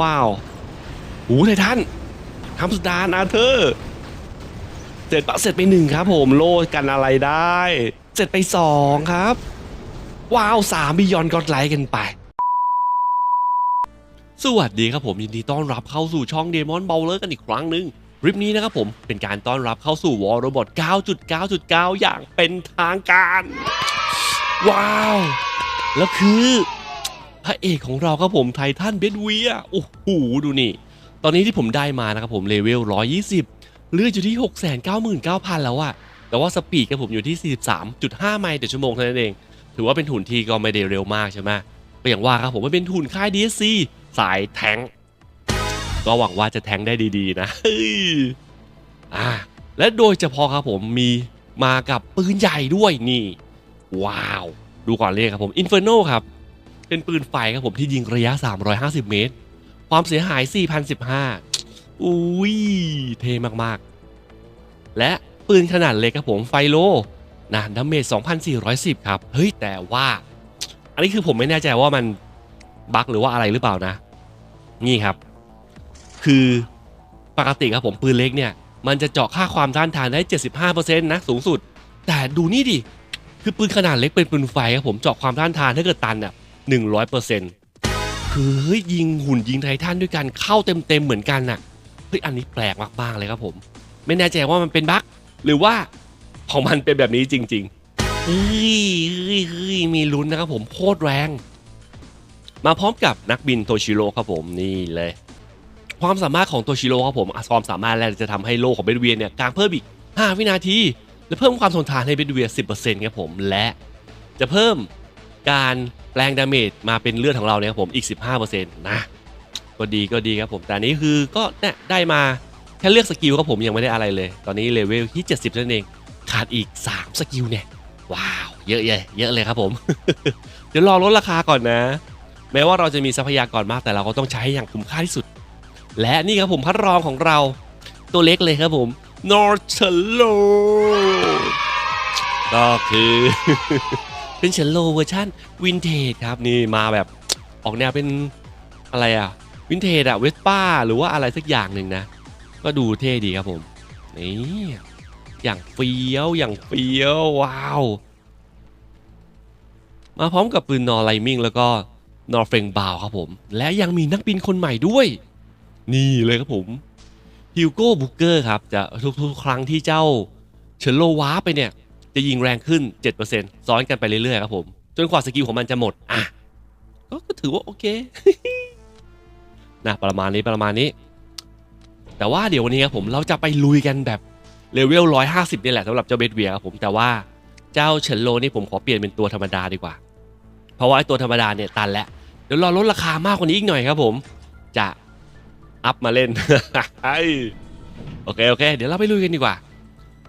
ว้าวหูไททันทำสุดานอาเธอร์เสร็จปะเสร็จไปหนึ่งครับผมโลดกันอะไรได้ เสร็จไปสองครับ ว้าวสามบิยอนก็ไลค์กันไป สวัสดีครับผมยินดีต้อนรับเข้าสู่ช่องเดมอนเบลเลอร์กันอีกครั้งหนึ่งคลิปนี้นะครับผมเป็นการต้อนรับเข้าสู่วอลโรบอท9.9.9 อย่างเป็นทางการ ว้าว แล้วคือ พระเอกของเราครับผมไททันเบดเวียโอ้โหดูนี่ ตอนนี้ที่ผมได้มานะครับผมเลเวล 120 เลือดอยู่ที่ 699,000 แล้วอะแต่ว่าสปีดกับผมอยู่ที่ 43.5 ไมล์ต่อชั่วโมงเท่านั้นเอง ถือว่าเป็นหุ่นที่ก็ไม่ได้เร็วมากใช่ไหมก็อย่างว่าครับผมมันเป็นหุ่นค่าย DSC สายแทงก็หวังว่าจะแทงได้ดีๆนะอ่าและโดยเฉพาะครับผมมีมากับปืนใหญ่ด้วยนี่ ว้าว ดูก่อนเลยครับผม Inferno ครับ เป็นปืนไฟครับผมที่ยิงระยะ 350 เมตร ความเสียหาย 4,015 อุ้ย เท่มากๆ และปืนขนาดเล็กครับผมไฟโลนะดาเมจ 2,410 ครับ เฮ้ย แต่ว่า อันนี้คือผมไม่แน่ใจว่ามันบั๊กหรือว่าอะไรหรือเปล่านะ นี่ครับ คือปกติครับผมปืนเล็กเนี่ย มันจะเจาะค่าความต้านทานได้ 75%นะสูงสุด แต่ดูนี่ดิ คือปืนขนาดเล็กเป็นปืนไฟครับผมเจาะความต้านทานถ้าเกิดตันเนี่ย หนึ่งร้อยเปอร์เซ็นต์คือเฮ้ยยิงหุ่นยิงไททันด้วยกันเข้าเต็มเต็มๆเหมือนกันน่ะเฮ้ยอันนี้แปลกมากๆเลยครับผม ไม่แน่ใจว่ามันเป็นบั๊กหรือว่าของมันเป็นแบบนี้จริงๆเฮ้ยเฮ้ยเฮ้ยมีลุ้นนะครับผมโคตรแรง มาพร้อมกับนักบินโตชิโร่ครับผมนี่เลยความสามารถของโตชิโร่ครับผมอะความสามารถแรกจะทำให้โลของเบดเวียเนี่ยกลางเพิ่มอีก 5 วินาที และเพิ่มความทนทานให้เบดเวีย10%ครับผม และจะเพิ่ม การแปลงดาเมจมาเป็นเลือดของเราเนี่ยครับผมอีก 15%นะก็ดีก็ดีครับผม แต่นี้คือก็เนี่ยได้มาแค่เลือกสกิลครับผมยังไม่ได้อะไรเลย ตอนนี้เลเวลที่ 70นั่นเอง ขาดอีก 3 สกิลเนี่ย ว้าว เยอะเลยเยอะเลยครับผม เดี๋ยวรอลดราคาก่อนนะ แม้ว่าเราจะมีทรัพยากรมากแต่เราก็ต้องใช้อย่างคุ้มค่าที่สุด และนี่ครับผมพัดรองของเรา ตัวเล็กเลยครับผมนอร์เชลโลก็คือ เป็นเชลโลเวอร์ชันวินเทจครับนี่มาแบบออกแนวเป็นอะไรอะวินเทจอะเวสป้าหรือว่าอะไรสักอย่างหนึ่งนะ ก็ดูเท่ดีครับผมนี่อย่างเฟี้ยวอย่างเฟี้ยวว้าว มาพร้อมกับปืนนอไลมิงแล้วก็นอร์เฟงบาวครับผม และยังมีนักบินคนใหม่ด้วย นี่เลยครับผมฮิวโก้บุกเกอร์ครับจะทุกๆครั้งที่เจ้าเชลโลว้าไปเนี่ย จะยิงแรงขึ้น 7%ซ้อนกันไปเรื่อยๆครับผม จนกว่าสกิลของมันจะหมด อะก็ก็ถือว่าโอเค นะประมาณนี้ประมาณนี้ แต่ว่าเดี๋ยววันนี้ครับผมเราจะไปลุยกันแบบเลเวล 150นี่แหละสำหรับเจ้าเบดเวียครับผม แต่ว่าเจ้าเชลโลนี่ผมขอเปลี่ยนเป็นตัวธรรมดาดีกว่า เพราะว่าไอ้ตัวธรรมดาเนี่ยตันแล้ว เดี๋ยวรอลดราคามากกว่านี้อีกหน่อยครับผม จะอัพมาเล่น โอเคโอเค เดี๋ยวเราไปลุยกันดีกว่า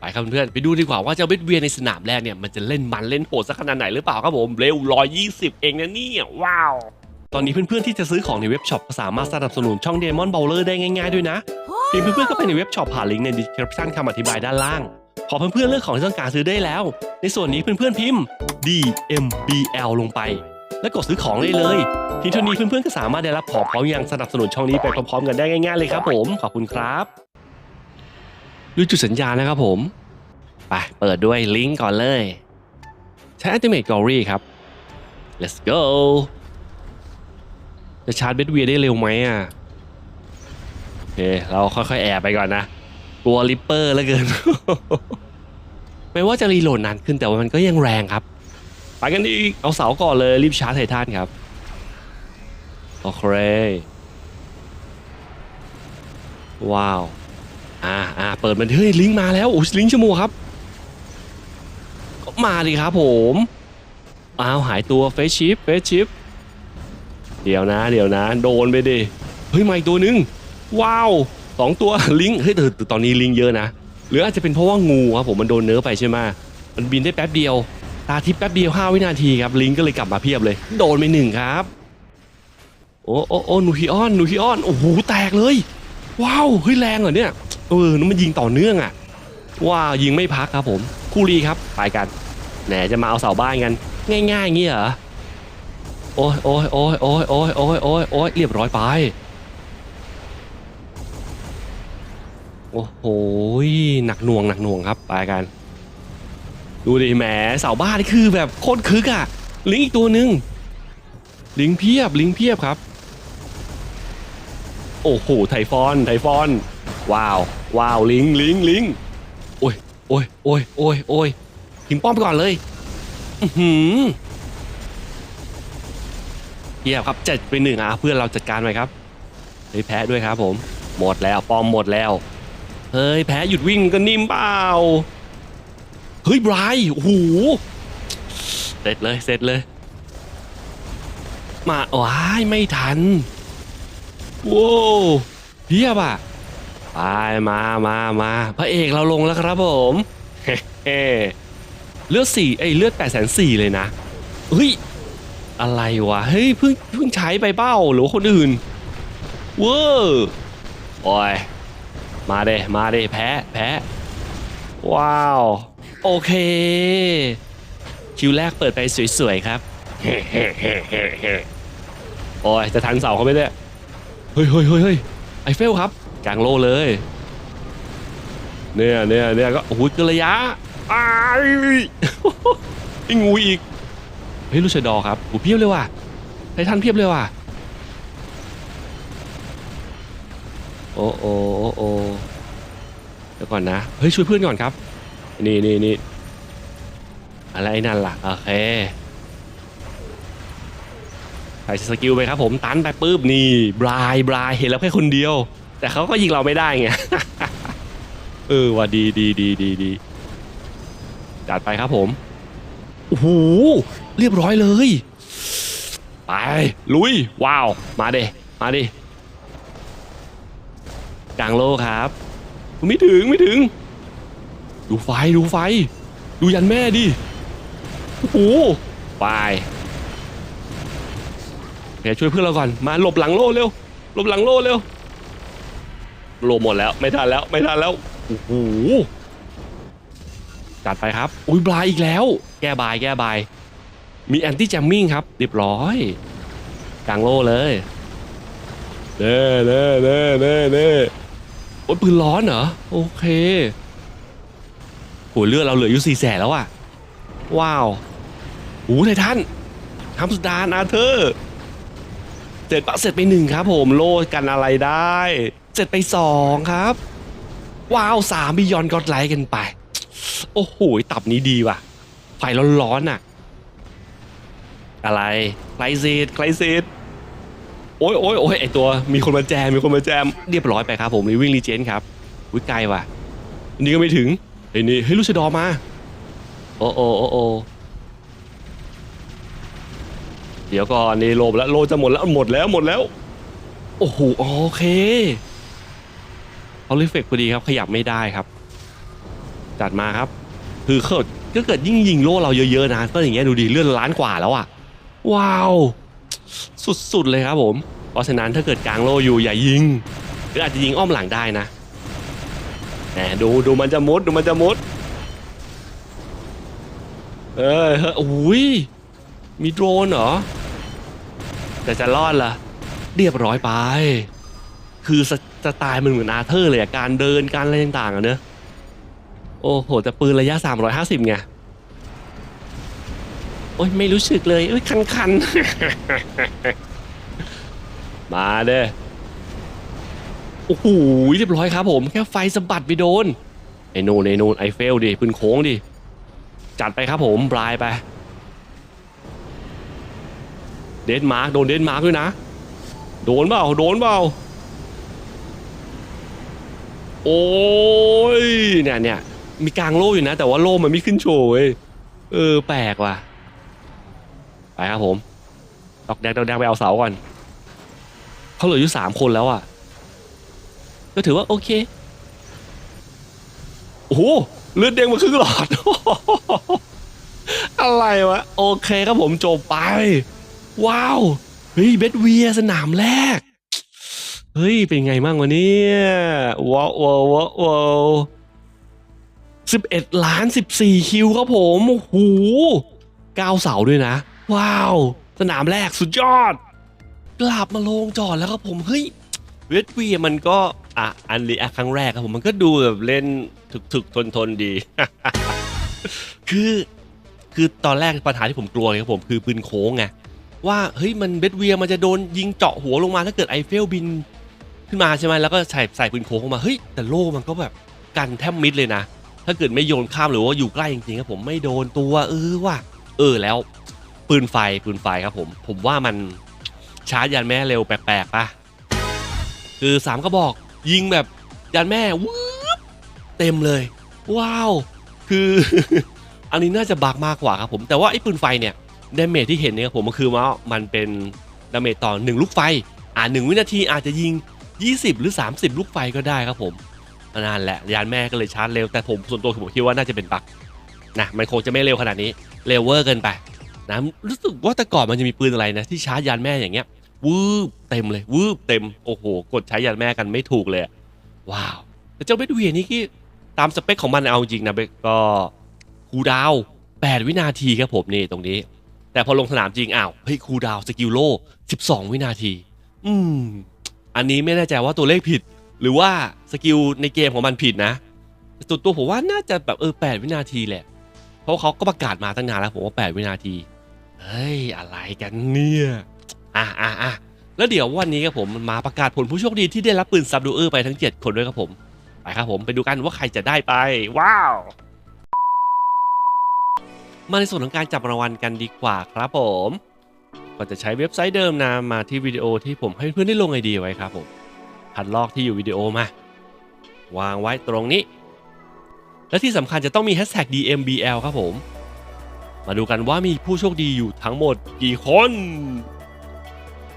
ไปครับเพื่อนไปดูดีกว่าว่าเจ้าเบดเวียในสนามแรกเนี่ยมันจะเล่นมันเล่นโหดสักขนาดไหนหรือเปล่าครับผมเร็ว120 เองนะเนี่ยว้าวตอนนี้เพื่อนๆที่จะซื้อของในเว็บช็อปก็สามารถสนับสนุนช่อง Demon Bowler ได้ง่ายๆด้วยนะเพียงเพื่อนๆเข้าไปในเว็บช็อปผ่านลิงก์ใน description คำอธิบายด้านล่างพอเพื่อนๆเลือกของที่ต้องการซื้อได้แล้ว ในส่วนนี้เพื่อนๆพิมพ์ DMBL ลงไป แล้วกดซื้อของได้เลยเพีเท่านี้เพื่อนๆก็สามารถได้รับของพร้อมยังสนับสนุนช่องนี้ไปพร้อมๆกันได้ง่ายๆเลยครับผมขอบคุณครับ ดูจุดสัญญาณนะครับผม ไปเปิดด้วยลิงก์ก่อนเลย ใช้ Ultimate Glory ครับ let's go จะชาร์จเบดเวียได้เร็วไหมอะโอเคเราค่อยๆแอบไปก่อนนะ กลัวริปเปอร์ล้วเกิน ไม่ว่าจะรีโหลดนานขึ้นแต่ว่ามันก็ยังแรงครับ ไปกันอีก เอาเสาก่อนเลยรีบชาร์จไททันครับ โอเค ว้าว อ่าอ่าเปิดมันเฮ้ยลิงก์มาแล้วโอ้ลิงก์ชั่วโมงครับก็มาดิครับผมอ้าวหายตัวเฟสชิปเฟสชิปเดี๋ยวนะ เดี๋ยวนะ โดนไปดิเฮ้ยมาอีกตัวหนึง ว้าวสองตัวลิงก์เฮ้ยแต่แต่ตอนนี้ลิงก์เยอะนะ หรืออาจจะเป็นเพราะว่างูครับผมมันโดนเนื้อไปใช่ไหมมันบินได้แป๊บเดียว ตาทิพย์แป๊บเดียว5วินาทีครับลิงก์ก็เลยกลับมาเพียบเลย โดนไปหนึ่งครับโอ้โอ้โอ้นูฮิออนนูฮิออนโอ้โหแตกเลย ว้าวเฮ้ยแรงเหรอเนี่ย เออนั่มันยิงต่อเนื่องอะ ว่ายิงไม่พักครับผมคู่รีครับไปกันแหนจะมาเอาเสาบ้านกัน ง่ายๆอย่างนี้เหรอโอ้ยโอ้ยโอ้ยโอ้ยโอ้ยโอ้ยโอ้ยโอ้ยเรียบร้อยไป โอ้โหหนักหน่วงหนักหน่วงครับไปกัน ดูดิแหมเสาบ้านนี่คือแบบโคตรคึกอะ ลิงอีกตัวหนึ่งลิงเพียบลิงเพียบครับ โอ้โหไทฟอนไทฟอน ว้าวว้าวลิงลิงลิงโอ้ยโอ้ยโอ้ยโอ้ยโอ้ยทิ้งป้อมไปก่อนเลยอือหือเยี่ยมครับเจ็ดไปหนึ่งอะเพื่อนเราจัดการไปครับเฮ้ยแพ้ด้วยครับผมหมดแล้วป้อมหมดแล้วเฮ้ยแพ้หยุดวิ่งก็นิ่มเปล่าเฮ้ยไบรท์โอ้โหเสร็จเลยเสร็จเลย มาว้ายไม่ทัน โว้วเพียบอะ ไปมามามาพระเอกเราลงแล้วครับผมเฮ้เลือดสี่ไอ้เลือดแปดแสนสี่เลยนะเฮ้ยอะไรวะเฮ้ยเพิ่งเพิ่งใช้ไปเป้าหรือคนอื่นเวอร์โอ้ยมาเดมาเดแพ้แพ้ว้าว โอเค คิวแรกเปิดไปสวยๆครับโอ้ยจะทันเสาเขาไหมเนี่ยเฮ้เฮ้ยเฮ้ยเฮ้ยไอเฟลครับ กลางโลเลย เนี่ยเนี่ยเนี่ยก็โอ้โหเกินระยะอ้ายไอ้งูอีกเฮ้ยลูชดอครับโอ้เพียบเลยว่ะไททันเพียบเลยว่ะโอ้โอ้โอ้โอ้เดี๋ยวก่อนนะเฮ้ยช่วยเพื่อนก่อนครับ นี่นี่นี่อะไรนั่นล่ะโอเคใส่สกิลไปครับผมตันไปปุ๊บนี่บรายบรายเห็นแล้วแค่คนเดียว แต่เขาก็ยิงเราไม่ได้ไง เออว่าดีดีดีดีดีจัดไปครับผม โอ้โห เรียบร้อยเลย ไป ลุย ว้าว มาเดมาดิกลางโลครับ ไม่ถึงไม่ถึง ดูไฟดูไฟ ดูยันแม่ดิ โอ้โห ไปเดี๋ยวช่วยเพื่อนเราก่อน มาหลบหลังโลเร็ว หลบหลังโลเร็ว โลหมดแล้วไม่ทันแล้วไม่ทันแล้วโอ้โหจัดไปครับ อุ้ยบลายอีกแล้ว แก้บายแก้บาย มีแอนตี้แจมมิ่งครับเรียบร้อยกลางโลเลยเน่เน่เน่เน่เน่โอ้ยปืนร้อนเหรอ โอเคโหเลือดเราเหลืออยู่สี่แสนแล้วอะว้าวโอ้ไททันทำสุดานอาเธอร์เสร็จปะเสร็จไปหนึ่งครับผมโลกันอะไรได้ เสร็จไปสองครับ ว้าวสามบิยอนก็ไลค์กันไป โอ้โหตับนี้ดีว่ะ ไฟร้อนๆน่ะ อะไรไกลซีดไกลซีดโอ้ยโอ้ยโอ้ยไอตัวมีคนมาแจมมีคนมาแจมเรียบร้อยไปครับ ผมรีวิ่งรีเจนครับอุ้ยไกลว่ะนนี้ก็ไม่ถึงไอ้นี่เฮ้ยลูชดอมา โอ้โอ้โอ้โอ้เดี๋ยวก่อนนี่โลบแล้วโลจะหมดแล้วหมดแล้วหมดแล้ว โอ้โหโอเค เอาลิเฟกพอดีครับขยับไม่ได้ครับ จัดมาครับ คือเกิดก็เกิดยิ่งยิงโล่เราเยอะๆนะก็อย่างเงี้ยดูดิเลื่อนล้านกว่าแล้วอะว้าว สุดๆเลยครับผม เพราะฉะนั้นถ้าเกิดกลางโล่อยู่อย่ายิงหรืออาจจะยิงอ้อมหลังได้นะแหมดูดูมันจะมุดดูมันจะมุด เออเฮ้ยอุ้ยมีโดรนเหรอ แต่จะรอดล่ะเรียบร้อยไป คือ สไตล์มันเหมือนอาเธอร์เลยอะการเดินการอะไรต่างๆอะเนอะโอ้โหแต่ปืนระยะ 350ไงโอ้ยไม่รู้สึกเลยเอ้ยคันคันมาเด้อโอ้โหเรียบร้อยครับผมแค่ไฟสะบัดไปโดนไอโนนไอโนนไอเฟลดิปืนโค้งดิจัดไปครับผมบลายไป เดนมาร์กโดนเดนมาร์กด้วยนะ โดนเปล่าโดนเปล่า โอ้ยเนี่ยเนี่ยมีกลางโล่อยู่นะ แต่ว่าโล่มันไม่ขึ้นโชว์เว้ยเออแปลกว่ะไปครับผมดอกแดงดอกแดงไปเอาเสาก่อนเขาเหลืออยู่สามคนแล้วอะ ก็ถือว่าโอเคโอ้โหเลือดเด้งมาครึ่งหลอด อะไรวะ โอเคครับผมจบไป ว้าว เฮ้ยเบสเวียสนามแรก เฮ้ย เป็นไงมั่งวะเนี่ยว้าวว้าวว้าวว้าวสิบเอ็ดล้านสิบสี่คิวครับผมโอ้โหก้าวเสาด้วยนะ ว้าว สนามแรกสุดยอด กลับมาลงจอดแล้วครับผม เฮ้ยเวทเวียมันก็ อะ อันรีแอคครั้งแรกครับผม มันก็ดูแบบเล่นถึกๆ ทนๆ ดี คือคือตอนแรกปัญหาที่ผมกลัวเลยครับผมคือปืนโค้งไงว่าเฮ้ยมันเบดเวียมันจะโดนยิงเจาะหัวลงมาถ้าเกิดไอเฟลบิน ขึ้นมาใช่ไหมแล้วก็ใส่ใส่ปืนโค้งเข้ามาเฮ้ยแต่โล่มันก็แบบกันแทบมิดเลยนะ ถ้าเกิดไม่โยนข้ามหรือว่าอยู่ใกล้จริงๆครับผมไม่โดนตัวเออว่ะเออแล้ว ปืนไฟปืนไฟครับผม ผมว่ามันชาร์จยันแม่เร็วแปลกๆป่ะคือสามกระบอกยิงแบบยันแม่วืบเต็มเลย ว้าว คือ อันนี้น่าจะบักมากกว่าครับผมแต่ว่าไอ้ปืนไฟเนี่ยดาเมจที่เห็นเนี่ยครับผมมันคือว่ามันเป็นดาเมจต่อหนึ่งลูกไฟ อ่าหนึ่งวินาทีอาจจะยิง 20 หรือ 30 ลูกไฟก็ได้ครับผมนั่นแหละยานแม่ก็เลยชาร์จเร็วแต่ผมส่วนตัวผมคิดว่าน่าจะเป็นบักนะมันคงจะไม่เร็วขนาดนี้เร็วเวอร์เกินไปนะรู้สึกว่าแต่ก่อนมันจะมีปืนอะไรนะที่ชาร์จยานแม่อย่างเงี้ยวืบเต็มเลยวืบเต็มโอ้โห กดใช้ยานแม่กันไม่ถูกเลยว้าวแต่เจ้าเบดเวียนี่ที่ตามสเปคของมันเอาจริงนะเบก็คูดาว8 วินาทีครับผมนี่ตรงนี้ แต่พอลงสนามจริงอ้าวเฮ้ยคูดาวสกิลโล่12 วินาที อืม อันนี้ไม่แน่ใจว่าตัวเลขผิด หรือว่าสกิลในเกมของมันผิดนะแต่ตัวตัวผมว่าน่าจะแบบเออ8วินาทีแหละ เพราะเขาก็ประกาศมาตั้งนานแล้วผมว่า 8 วินาที เฮ้ย อะไรกันเนี่ยอะอะอะแล้วเดี๋ยววันนี้ครับผมมาประกาศผลผู้โชคดีที่ได้รับปืนซับดูเออร์ไปทั้ง 7 คนด้วยครับผม ไปครับผมไปดูกันว่าใครจะได้ไป ว้าว มาในส่วนของการจับรางวัลกันดีกว่าครับผม ก็จะใช้เว็บไซต์เดิมนะมาที่วิดีโอที่ผมให้เพื่อนได้ลงไอเดียไว้ครับผมพันลอกที่อยู่วิดีโอมา วางไว้ตรงนี้ และที่สำคัญจะต้องมี hashtag DMBL ครับผม มาดูกันว่ามีผู้โชคดีอยู่ทั้งหมดกี่คน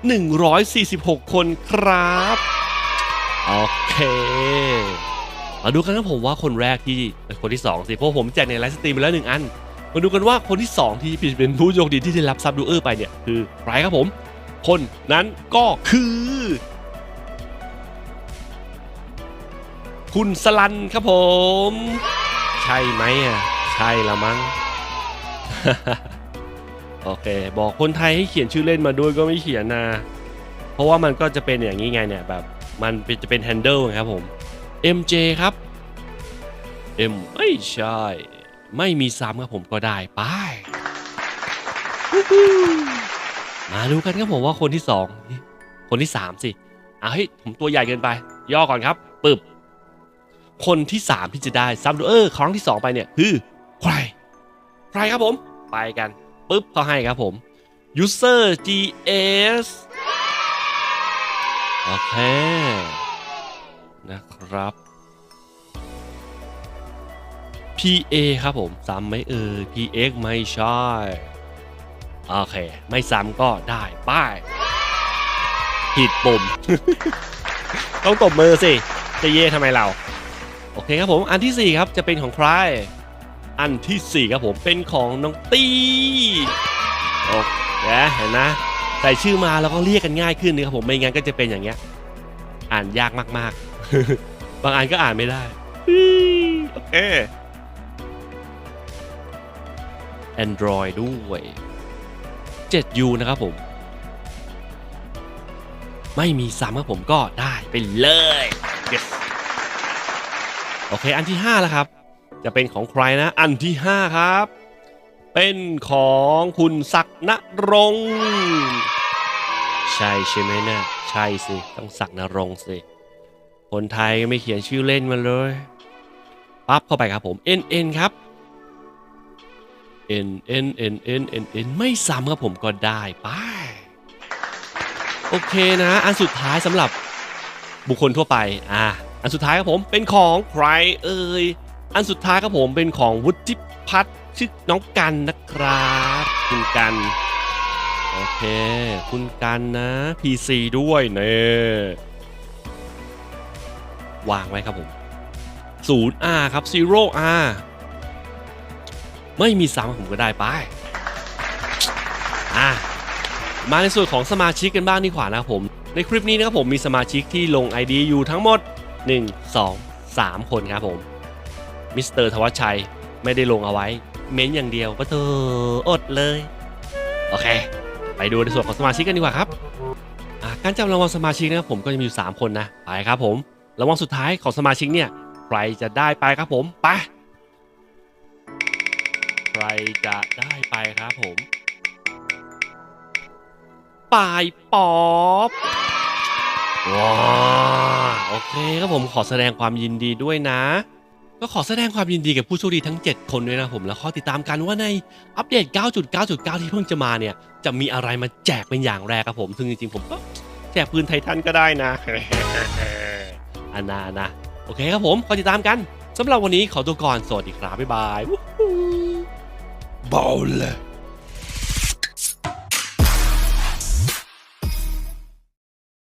146 คนครับ โอเค มาดูกันครับผมว่าคนแรกที่คนที่ 2 สิเพราะผมแจกในไลฟ์สตรีมไปแล้วหนึ่งอัน มาดูกันว่าคนที่ 2 ที่เป็นผู้โชคดีที่ได้รับซับดูเออร์ไปเนี่ยคือใครครับผม คนนั้นก็คือ คุณสลันครับผม ใช่ไหมอะใช่ละมั้งโอเค บอกคนไทยให้เขียนชื่อเล่นมาด้วยก็ไม่เขียนนะเพราะว่ามันก็จะเป็นอย่างนี้ไงเนี่ยแบบมันจะเป็น handle ครับผม MJ ครับ M ไม่ใช่ ไม่มีซ้ำครับผมก็ได้ไปมาดูกันครับผมว่าคนที่สองคนที่สามสิเอาเฮ้ยผมตัวใหญ่เกินไป ย่อก่อนครับปึ๊บคนที่3ที่จะได้ซับดูเออร์ครั้งที่2ไปเนี่ยคือใครใครครับผม ไปกันปุ๊บเขาให้ครับผม user gs โอเค นะครับ pa ครับผมซ้ำไหมเออ px ไม่ใช่ โอเค ไม่ซ้ำก็ได้ป้ายผิดปุ่ม ต้องตบมือสิ จะเย่ทำไมเรา โอเคครับผม อันที่ 4 ครับจะเป็นของใคร อันทีสี่ 4 ครับผมเป็นของน้องตี้โอเคเห็นนะใส่ชื่อมาแล้วก็เรียกกันง่ายขึ้นนะครับผมไม่งั้นก็จะเป็นอย่างเงี้ย อ่านยากมากๆ บางอันก็อ่านไม่ได้โอเค Android ด้วย 7U นะครับผม ไม่มีซ้ำครับผมก็ได้ไปเลย yes โอเค อันที่ 5 แล้วครับ จะเป็นของใครนะ อันที่ 5 ครับ เป็นของคุณศักนรงใช่ใช่ไหมเนะี่ยใช่สิ ต้องศักนรงสิคนไทยไม่เขียนชื่อเล่นมาเลย ปั๊บเข้าไปครับผม NN ครับ N N N N N N ไม่ซ้ำครับผมก็ได้ไปโอเคนะ อันสุดท้ายสำหรับบุคคลทั่วไปอะอันสุดท้ายครับผมเป็นของใครเอ่ยอันสุดท้ายครับผมเป็นของวุฒิพัฒน์ชื่อน้องกันนะครับคุณกันโอเค คุณกันนะ PC ด้วยเน่วางไว้ครับผม 0R ครับ 0R ไม่มีซ้ำผมก็ได้ไปอะมาในส่วนของสมาชิกกันบ้างดีกว่านะครับผม ในคลิปนี้นะครับผมมีสมาชิกที่ลง ID อยู่ทั้งหมด 1 2 3 คนครับผมมิสเตอร์ธวัชชัยไม่ได้ลงเอาไว้ เม้นอย่างเดียวก็เธออดเลย โอเค ไปดูในส่วนของสมาชิกกันดีกว่าครับการจับรางวัลสมาชิกนะครับผมก็จะมีอยู่ 3 คนนะ ไปครับผมระวังสุดท้ายของสมาชิกเนี่ย ใครจะได้ไปครับผม ไป รจะได้ไปครับผมปลายป๊อปว้าโอเคครับผมขอแสดงความยินดีด้วยนะ ก็ขอแสดงความยินดีกับผู้โชคดีทั้ง 7 คนด้วยนะผมแล้วขอติดตามกันว่าในอัปเดต 9.9.9 ที่เพิ่งจะมาเนี่ย จะมีอะไรมาแจกเป็นอย่างแรกครับผม ซึ่งจริงๆ ผมก็แจกปืนไททันก็ได้นะอันนานะ โอเคครับผมขอติดตามกันสำหรับวันนี้ขอตัวก่อนสวัสดีครับบ๊ายบาย Ball.